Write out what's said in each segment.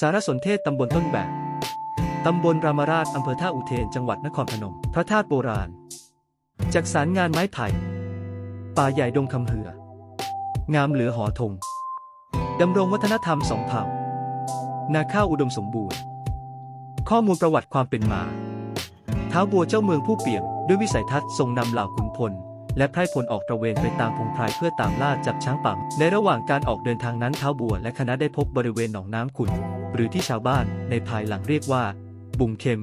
สารสนเทศตำบลต้นแบบ ตำบลรามาราชอำเภอท่าอุเทน จังหวัดนครพนม พระธาตุโบราณจากสารงานไม้ไผ่ ป่าใหญ่ดงคำเหือ งามเหลือหอธงดำรงวัฒนธรรมสองเผ่า นาข้าวอุดมสมบูรณ์ ข้อมูลประวัติความเป็นมา ท้าวบัวเจ้าเมืองผู้เปี่ยมด้วยวิสัยทัศน์ทรงนำเหล่าขุนพล และไพร่พลออกตระเวนไปตามพงไพรเพื่อตามล่าจับช้างป่าในระหว่างการออกเดินทางนั้นท้าวบัวและคณะได้พบบริเวณหนองน้ำขุ่นหรือที่ชาวบ้านในภายหลังเรียกว่า บุงเค็ม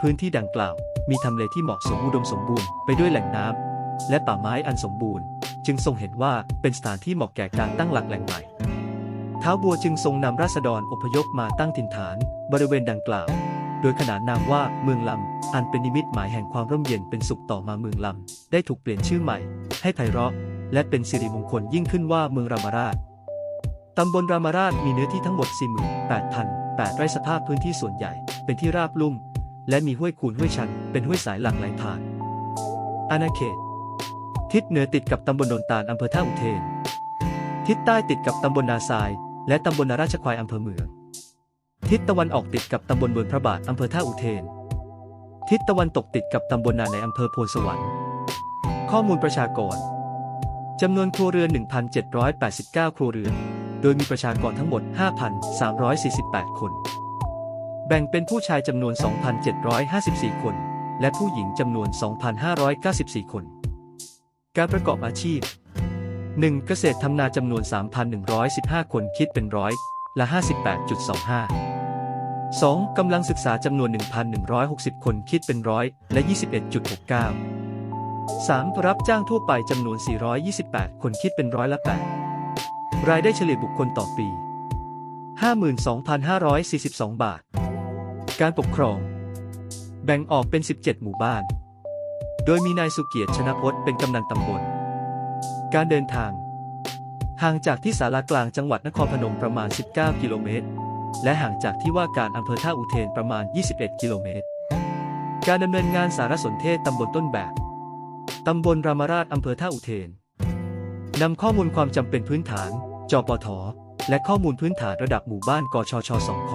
พื้นที่ดังกล่าว มีทำเลที่เหมาะสมอุดมสมบูรณ์ไปด้วยแหล่งน้ำและป่าไม้อันสมบูรณ์ จึงทรงเห็นว่าเป็นสถานที่เหมาะแก่การตั้งหลักแหล่งใหม่ท้าวบัวจึงทรงนำราษฎรอพยพมาตั้งถิ่นฐาน บริเวณดังกล่าว โดยขนานนามว่าเมืองลำ อันเป็นนิมิตหมายแห่งความร่มเย็นเป็นสุขต่อมาเมืองลำ ได้ถูกเปลี่ยนชื่อใหม่ ให้ไพเราะ และเป็นสิริมงคลยิ่งขึ้นว่าเมืองรามาราชตำบลรามาราชมีเนื้อที่ทั้งหมด 48,008 ไร่สภาพพื้นที่ส่วนใหญ่ เป็นที่ราบลุ่ม และมีห้วยคูนห้วยชัน เป็นห้วยสายหลักไหลผ่าน อาณาเขต ทิศเหนือติดกับตำบลโนนตาลอำเภอท่าอุเทน ทิศใต้ติดกับตำบลนาทราย และตำบลนาราชควายอำเภอเมือง ทิศตะวันออกติดกับตำบลเบิร์นพระบาทอำเภอท่าอุเทน ทิศตะวันตกติดกับตำบลนาในอำเภอโพนสวรรค์ ข้อมูลประชากรจำนวนครัวเรือน 1,789 ครัวเรือน โดยมีประชากรทั้งหมด 5,348 คน แบ่งเป็นผู้ชายจำนวน 2,754 คน และผู้หญิงจำนวน 2,594 คน การประกอบอาชีพ 1. เกษตรทำนาจำนวน 3,115 คนคิดเป็นร้อยละ 58.25 2. กำลังศึกษาจำนวน 1,160 คนคิดเป็นร้อยและ 21.69 3. รับจ้างทั่วไปจำนวน 428 คนคิดเป็นร้อยละ 8 รายได้เฉลี่ยบุคคลต่อปี 52,542 บาท การปกครอง แบ่งออกเป็น 17 หมู่บ้าน โดยมีนายสุเกียรติชนะพจน์เป็นกำนันตำบล การเดินทาง ห่างจากที่สารากลางจังหวัดนครพนมประมาณ 19 กิโลเมตร และห่างจากที่ว่าการอำเภอท่าอุเทนประมาณ 21 กิโลเมตร การดำเนินงานสารสนเทศตำบลต้นแบบ ตำบลรามาราชอำเภอท่าอุเทนนำข้อมูลความจำเป็นพื้นฐาน จปท และข้อมูลพื้นฐานระดับหมู่บ้านกชช2ค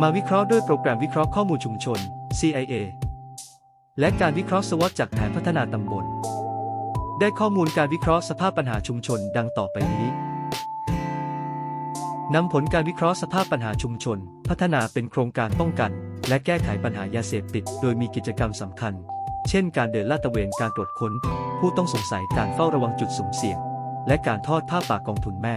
มาวิเคราะห์ด้วยโปรแกรมวิเคราะห์ข้อมูลชุมชน CIA และการวิเคราะห์สวอตจากแผนพัฒนาตำบล ได้ข้อมูลการวิเคราะห์สภาพปัญหาชุมชนดังต่อไปนี้ นำผลการวิเคราะห์สภาพปัญหาชุมชน พัฒนาเป็นโครงการป้องกัน และแก้ไขปัญหายาเสพติด โดยมีกิจกรรมสำคัญ เช่น การเดินลาดตระเวนการตรวจค้น ผู้ต้องสงสัยการเฝ้าระวังจุดสุ่มเสี่ยง และการทอดผ้าป่ากองทุนแม่